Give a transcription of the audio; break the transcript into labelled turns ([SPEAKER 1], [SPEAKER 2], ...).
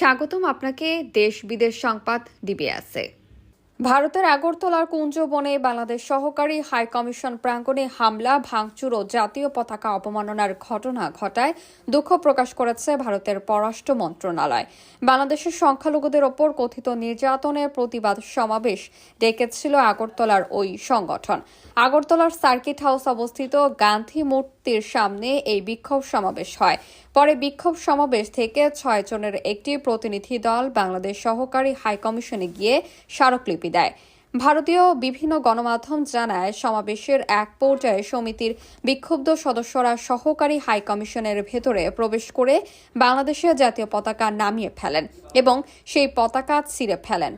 [SPEAKER 1] স্বাগতম আপনাকে দেশ বিদেশ সংবাদ ডিবিএসে ভারতের আগরতলার কুঞ্জবনে বাংলাদেশ সহকারী হাই কমিশন প্রাঙ্গণে হামলা, ভাঙচুর ও জাতীয় পতাকা অবমাননার ঘটনা ঘটায় দুঃখ প্রকাশ করেছে ভারতের পররাষ্ট্র মন্ত্রণালয়। বাংলাদেশের সংখ্যালঘুদের ওপর কথিত নির্যাতনের প্রতিবাদ সমাবেশ ডেকেছিল আগরতলার ওই সংগঠন। আগরতলার সার্কিট হাউস অবস্থিত গান্ধী মূর্তির সামনে এই বিক্ষোভ সমাবেশ হয়। পরে বিক্ষোভ সমাবেশ থেকে ছয় জনের একটি প্রতিনিধি দল বাংলাদেশ সহকারী হাইকমিশনে গিয়ে স্মারকলিপি দেয়। ভারতীয় বিভিন্ন গণমাধ্যম জানায়, সমাবেশের এক পর্যায়ে সমিতির বিক্ষুব্ধ সদস্যরা সহকারী হাই কমিশনের ভেতরে প্রবেশ করে বাংলাদেশের জাতীয় পতাকা নামিয়ে ফেলেন এবং সেই পতাকা ছিঁড়ে ফেলেন।